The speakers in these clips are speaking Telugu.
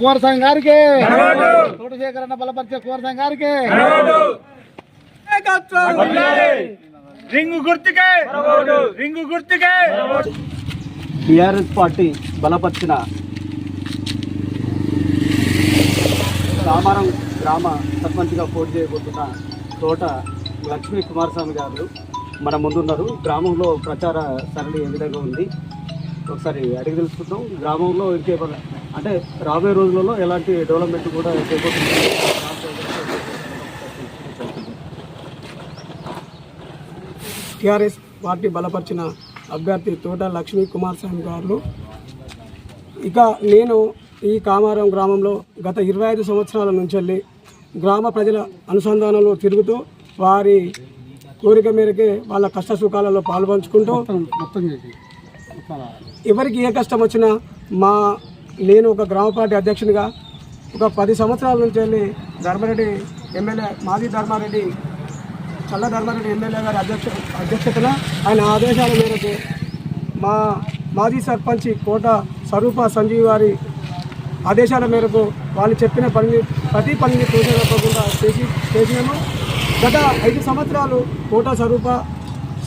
కుమారస్వామి గారికి. తోటశేఖరన్న బలపరిచే కుమారస్వామి గారికి. రింగు గుర్తుకే. రింగు గుర్తుకే. టిఆర్ఎస్ పార్టీ బలపరిచిన రామారం గ్రామ సర్పంచ్గా పోటీ చేయబోతున్న తోట లక్ష్మీ కుమారస్వామి గారు మన ముందున్నారు. గ్రామంలో ప్రచార సరళి ఏ విధంగా ఉంది. ఒకసారి అడిగి తెలుసుకుందాం. గ్రామంలో ఇంకేమైనా అంటే రాబోయే రోజులలో ఎలాంటి డెవలప్మెంట్ కూడా చేయబోతున్నారు? టీఆర్ఎస్ పార్టీ బలపరిచిన అభ్యర్థి తోట లక్ష్మీ కుమార్ స్వామి గారు. ఇక నేను ఈ కామారం గ్రామంలో గత ఇరవై ఐదు సంవత్సరాల నుంచి వెళ్ళి గ్రామ ప్రజల అనుసంధానంలో తిరుగుతూ వారి కోరిక మేరకే వాళ్ళ కష్ట సుఖాలలో పాల్పంచుకుంటూ మొత్తం చేసి. ఎవరికి ఏ కష్టం వచ్చినా మా నేను ఒక గ్రామ పార్టీ అధ్యక్షునిగా ఒక పది సంవత్సరాల నుంచి వెళ్ళి ధర్మారెడ్డి ఎమ్మెల్యే మాజీ ధర్మారెడ్డి చల్ల ధర్మారెడ్డి ఎమ్మెల్యే గారి అధ్యక్ష అధ్యక్షతన ఆయన ఆదేశాల మేరకు మా మాజీ సర్పంచ్ కోట స్వరూప సంజీవ్ గారి ఆదేశాల మేరకు వాళ్ళు చెప్పిన పనిని ప్రతి పనిని తప్పకుండా చేసి చేసినాము. గత ఐదు సంవత్సరాలు కోట స్వరూప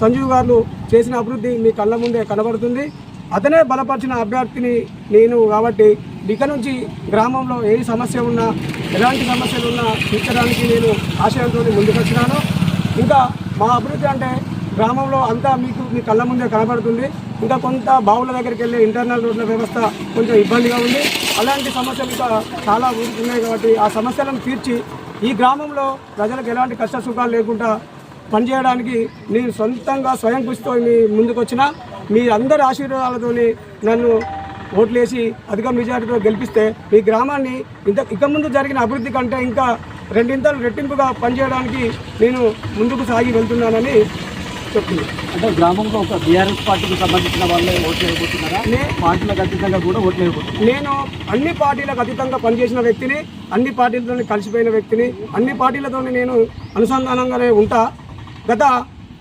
సంజీవ్ గారు చేసిన అభివృద్ధి మీ కళ్ళ ముందే కనబడుతుంది. అతనే బలపరిచిన అభ్యర్థిని నేను కాబట్టి ఇక నుంచి గ్రామంలో ఏ సమస్య ఉన్నా ఎలాంటి సమస్యలు ఉన్నా తీర్చడానికి నేను ఆశయంతో ముందుకొచ్చినాను. ఇంకా మా అభివృద్ధి అంటే గ్రామంలో అంతా మీకు మీ కళ్ళ ముందే కనబడుతుంది. ఇంకా కొంత బావుల దగ్గరికి వెళ్ళే ఇంటర్నల్ రోడ్ల వ్యవస్థ కొంచెం ఇబ్బందిగా ఉంది. అలాంటి సమస్యలు ఇంకా చాలా ఉన్నాయి కాబట్టి ఆ సమస్యలను తీర్చి ఈ గ్రామంలో ప్రజలకు ఎలాంటి కష్ట సుఖాలు లేకుండా పనిచేయడానికి నేను సొంతంగా స్వయం కృషితో మీ మీ అందరి ఆశీర్వాదాలతోని నన్ను ఓట్లేసి అధిక మెజారిటీతో గెలిపిస్తే మీ గ్రామాన్ని ఇంత ఇక ముందు జరిగిన అభివృద్ధి కంటే ఇంకా రెండింతలు రెట్టింపుగా పనిచేయడానికి నేను ముందుకు సాగి వెళ్తున్నానని చెప్తుంది అంటే గ్రామంలో ఒక బీఆర్ఎస్ పార్టీకి సంబంధించిన వాళ్ళే ఓట్లు వేయబోతున్నారా? నే- పార్టీలకు అతీతంగా కూడా ఓట్లు వేయబోతున్నారు. నేను అన్ని పార్టీలకు అతీతంగా పనిచేసిన వ్యక్తిని అన్ని పార్టీలతో కలిసిపోయిన వ్యక్తిని అన్ని పార్టీలతో నేను అనుసంధానంగానే ఉంటా. గత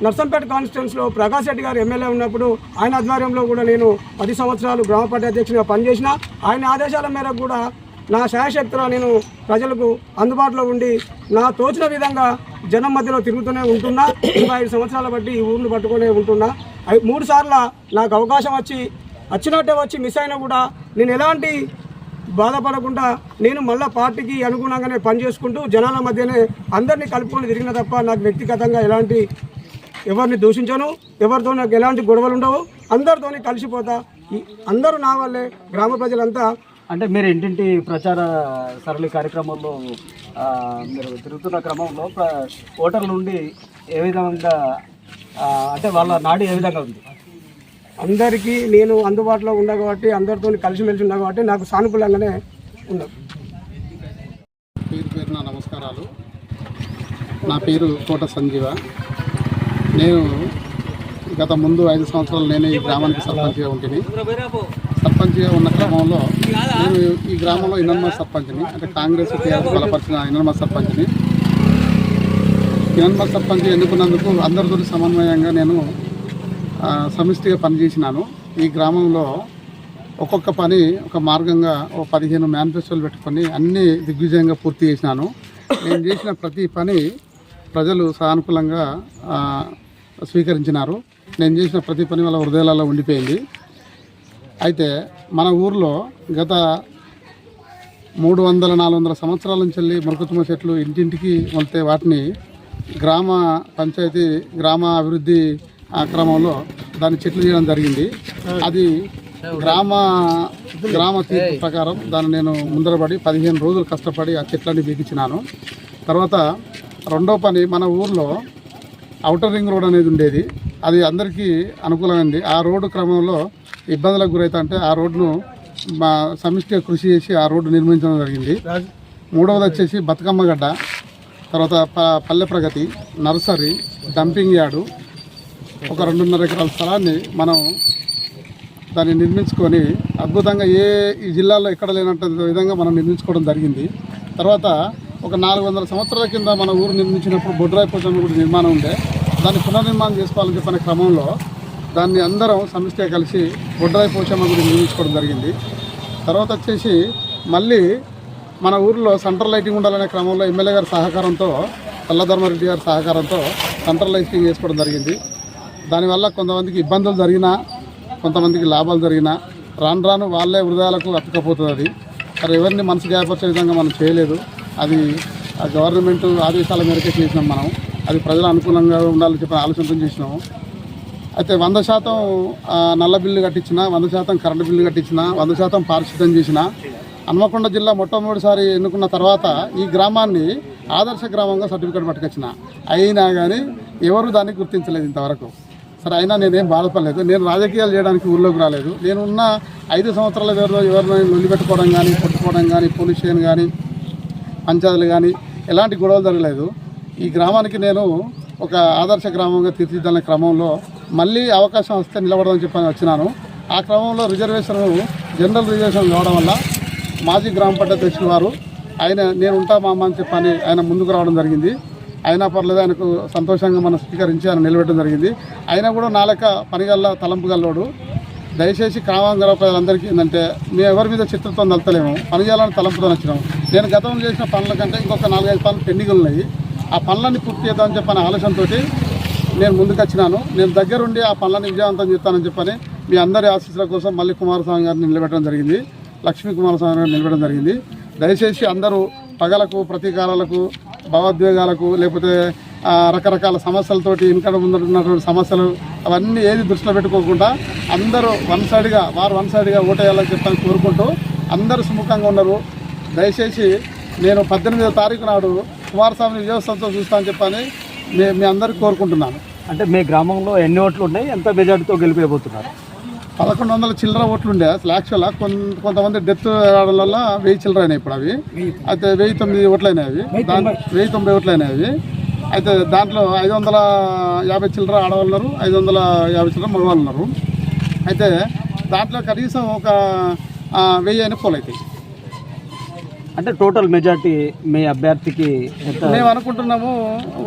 నర్సంపేట కాన్స్టిట్యున్సీలో ప్రకాష్ రెడ్డి గారు ఎమ్మెల్యే ఉన్నప్పుడు ఆయన ఆధ్వర్యంలో కూడా నేను పది సంవత్సరాలు గ్రామ పార్టీ అధ్యక్షునిగా పనిచేసిన. ఆయన ఆదేశాల మేరకు కూడా నా శాయశక్తిలో నేను ప్రజలకు అందుబాటులో ఉండి నా తోచిన విధంగా జనం మధ్యలో తిరుగుతూనే ఉంటున్నా. ఇరవై ఐదు సంవత్సరాల బట్టి ఈ ఊర్లు పట్టుకునే ఉంటున్నా. మూడు సార్లు నాకు అవకాశం వచ్చి వచ్చినట్టే వచ్చి మిస్ అయినా కూడా నేను ఎలాంటి బాధపడకుండా నేను మళ్ళీ పార్టీకి అనుగుణంగానే పనిచేసుకుంటూ జనాల మధ్యనే అందరినీ కలుపుకొని తిరిగిన తప్ప నాకు వ్యక్తిగతంగా ఎలాంటి ఎవరిని దూషించను ఎవరితో నాకు ఎలాంటి గొడవలు ఉండవు అందరితోని కలిసిపోతా. అందరూ నా వల్లే గ్రామ ప్రజలంతా అంటే మీరు ఇంటింటి ప్రచార సరళి కార్యక్రమంలో మీరు తిరుగుతున్న క్రమంలో ఓటర్ల నుండి ఏ విధంగా అంటే వాళ్ళ నాడు ఏ విధంగా ఉంది? అందరికీ నేను అందుబాటులో ఉన్నా కాబట్టి అందరితో కలిసిమెలిసి ఉన్నా కాబట్టి నాకు సానుకూలంగానే ఉండదు పేరు పేరున నమస్కారాలు. నా పేరు కోట సంజీవ. నేను గత ముందు ఐదు సంవత్సరాలు నేను ఈ గ్రామానికి సర్పంచ్గా ఉంటుంది సర్పంచ్గా ఉన్న క్రమంలో నేను ఈ గ్రామంలో ఇనన్మ సర్పంచ్ని అంటే కాంగ్రెస్ టీఆర్ఎస్ బలపరిచిన ఇనన్మ సర్పంచ్ని. ఇనన్మ సర్పంచ్ ఎన్నుకున్నందుకు అందరితో సమన్వయంగా నేను సమిష్టిగా పనిచేసినాను. ఈ గ్రామంలో ఒక్కొక్క పని ఒక మార్గంగా ఒక పదిహేను మేనిఫెస్టోలు పెట్టుకొని అన్ని దిగ్విజయంగా పూర్తి చేసినాను. నేను చేసిన ప్రతి పని ప్రజలు సానుకూలంగా స్వీకరించినారు. నేను చేసిన ప్రతి పని వాళ్ళ హృదయాలలో ఉండిపోయింది. అయితే మన ఊర్లో గత మూడు వందల నాలుగు వందల సంవత్సరాల నుంచి వెళ్ళి మురకుతుమ్మ చెట్లు ఇంటింటికి వెళ్తే వాటిని గ్రామ పంచాయతీ గ్రామ అభివృద్ధి క్రమంలో దాన్ని చెట్లు చేయడం జరిగింది. అది గ్రామ గ్రామ తీర్పు ప్రకారం దాన్ని నేను ముందరబడి పదిహేను రోజులు కష్టపడి ఆ చెట్లన్నీ బీగించినాను. తర్వాత రెండో పని మన ఊర్లో అవుటర్ రింగ్ రోడ్ అనేది ఉండేది. అది అందరికీ అనుకూలమైంది ఆ రోడ్డు క్రమంలో ఇబ్బందులకు గురైతే అంటే ఆ రోడ్డును మా సమిష్టిగా కృషి చేసి ఆ రోడ్డు నిర్మించడం జరిగింది. మూడవది వచ్చేసి బతుకమ్మ గడ్డ తర్వాత ప Palle Pragathi nursery dumping yard. ఒక రెండున్నర ఎకరాల స్థలాన్ని మనం దాన్ని నిర్మించుకొని అద్భుతంగా ఏ ఈ జిల్లాలో ఎక్కడ లేనటువంటి విధంగా మనం నిర్మించుకోవడం జరిగింది. తర్వాత ఒక నాలుగు వందల సంవత్సరాల కింద మన ఊరు నిర్మించినప్పుడు బొడ్రాయి పోచమ్మ గుడి నిర్మాణం ఉండే. దాన్ని పునర్నిర్మాణం చేసుకోవాలని చెప్పిన క్రమంలో దాన్ని అందరం సమిష్టిగా కలిసి బొడ్రాయి పోచమ్మ గుడి నిర్మించుకోవడం జరిగింది. తర్వాత వచ్చేసి మళ్ళీ మన ఊరిలో సెంట్రల్ లైటింగ్ ఉండాలనే క్రమంలో ఎమ్మెల్యే గారి సహకారంతో తెల్లధర్మరెడ్డి గారి సహకారంతో సెంట్రల్ లైటింగ్ చేసుకోవడం జరిగింది. దానివల్ల కొంతమందికి ఇబ్బందులు జరిగినా కొంతమందికి లాభాలు జరిగినా రాను రాను వాళ్ళే హృదయాలకు అతుకపోతుంది అది. మరి ఎవరిని మనసు గాయపరిచే విధంగా మనం చేయలేదు. అది ఆ గవర్నమెంట్ ఆదేశాల మేరకే చేసినాం మనం. అది ప్రజల అనుకూలంగా ఉండాలని చెప్పి ఆలోచనతో చేసినాము. అయితే వంద శాతం నల్ల బిల్లు కట్టించిన వంద శాతం కరెంటు బిల్లు కట్టించిన వంద శాతం పారిశుద్ధం చేసిన హన్మకొండ జిల్లా మొట్టమొదటిసారి ఎన్నుకున్న తర్వాత ఈ గ్రామాన్ని ఆదర్శ గ్రామంగా సర్టిఫికేట్ పట్టుకొచ్చిన. అయినా కానీ ఎవరు దాన్ని గుర్తించలేదు ఇంతవరకు. సరే అయినా నేనేం బాధపడలేదు. నేను రాజకీయాలు చేయడానికి ఊళ్ళోకి రాలేదు. నేను ఉన్న ఐదు సంవత్సరాల ఎవరిలో ఎవరిని లొల్లి పెట్టుకోవడం కానీ కొట్టుకోవడం కానీ పోలీస్ స్టేషన్ కానీ పంచాయతీలు కానీ ఎలాంటి గొడవలు జరగలేదు. ఈ గ్రామానికి నేను ఒక ఆదర్శ గ్రామంగా తీర్చిదిద్దాలనే క్రమంలో మళ్ళీ అవకాశం వస్తే నిలబడదని చెప్పని వచ్చినాను. ఆ క్రమంలో రిజర్వేషన్ జనరల్ రిజర్వేషన్ కావడం వల్ల మాజీ గ్రామ పంచాయతీ వారు ఆయన నేను ఉంటా మామ అని చెప్పని ఆయన ముందుకు రావడం జరిగింది. అయినా పర్లేదు ఆయనకు సంతోషంగా మనం స్వీకరించి ఆయన నిలబెట్టడం జరిగింది. అయినా కూడా నాలక పనిగల్ల తలంపు గల్లోడు. దయచేసి కావాంగర ప్రజలందరికీ ఏంటంటే మేము ఎవరి మీద చిత్రత్వం నలతలేము. పని చేయాలని తలంపుతో వచ్చినాము నేను గతంలో చేసిన పనుల కంటే ఇంకొక నాలుగైదు పనులు పెండింగ్ ఉన్నాయి. ఆ పనులన్నీ పూర్తి చేద్దామని చెప్పని ఆలోచనతో నేను ముందుకొచ్చినాను నేను దగ్గరుండి ఆ పనులను విజయవంతం చేస్తానని చెప్పని మీ అందరి ఆశీస్సుల కోసం మళ్ళీ కుమారస్వామి గారిని నిలబెట్టడం జరిగింది. లక్ష్మీ కుమారస్వామి గారిని నిలబెట్టడం జరిగింది. దయచేసి అందరూ పగలకు ప్రతీకారాలకు భావోద్వేగాలకు లేకపోతే రకరకాల సమస్యలతోటి ఇంకా ముందున్నటువంటి సమస్యలు అవన్నీ ఏది దృష్టిలో పెట్టుకోకుండా అందరూ వన్ సైడ్గా వారు వన్ సైడ్గా ఓటేయాలని చెప్పని కోరుకుంటూ అందరూ సుముఖంగా ఉన్నారు. దయచేసి నేను పద్దెనిమిదో తారీఖు నాడు కుమారస్వామిని విజయోత్సవంతో చూస్తానని చెప్పని మీ మీ అందరికీ కోరుకుంటున్నాను. అంటే మీ గ్రామంలో ఎన్ని ఓట్లు ఉన్నాయి? ఎంత మెజార్టీతో గెలిపిపోతున్నారు పదకొండు వందల చిల్లర ఓట్లు ఉండే. అసలు యాక్చువల్గా కొంత కొంతమంది డెత్ రావడం వల్ల వెయ్యి చిల్లర అయినాయి ఇప్పుడు అవి. అయితే వెయ్యి తొమ్మిది ఓట్లు అయినాయి అవి దాంట్లో వెయ్యి తొంభై ఓట్లు అయినాయి అవి. అయితే దాంట్లో ఐదు వందల యాభై చిల్లర ఆడవాళ్ళు ఉన్నారు ఐదు వందల యాభై చిల్లర మగవాళ్ళు ఉన్నారు అయితే దాంట్లో కనీసం ఒక వెయ్యి అయిన పోలు అవుతాయి అంటే టోటల్ మెజార్టీ మీ అభ్యర్థికి మేము అనుకుంటున్నాము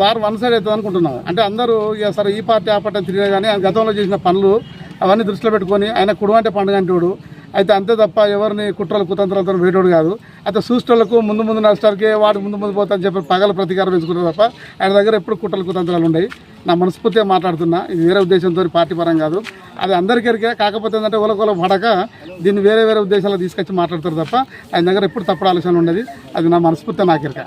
వారు వన్ సైడ్ అవుతుంది అనుకుంటున్నాము. అంటే అందరూ ఇక సరే ఈ పార్టీ ఆ పార్టీ తిరిగినా కానీ గతంలో చేసిన పనులు అవన్నీ దృష్టిలో పెట్టుకొని ఆయన కుడువ అంటే పండుగ అంటోడు అయితే అంతే తప్ప ఎవరిని కుట్రలు కుతంత్రాలతో వేటోడు కాదు. అయితే చూసేటోళ్ళకు ముందు ముందు నష్టాలకే వాడు ముందు ముందు పోతా అని చెప్పి పగల ప్రతీకారం పెంచుకుంటారు తప్ప ఆయన దగ్గర ఎప్పుడు కుట్రలు కుతంత్రాలు ఉన్నాయి నా మనస్ఫూర్తిగా మాట్లాడుతున్నా. ఇది వేరే ఉద్దేశంతో పార్టీ పరం కాదు. అది అందరికరికే కాకపోతే ఏంటంటే ఒలకొల పడక దీన్ని వేరే వేరే ఉద్దేశాలు తీసుకొచ్చి మాట్లాడతారు తప్ప ఆయన దగ్గర ఎప్పుడు తప్పుడు ఆలోచన ఉండేది అది నా మనస్ఫూర్తి నాకెరక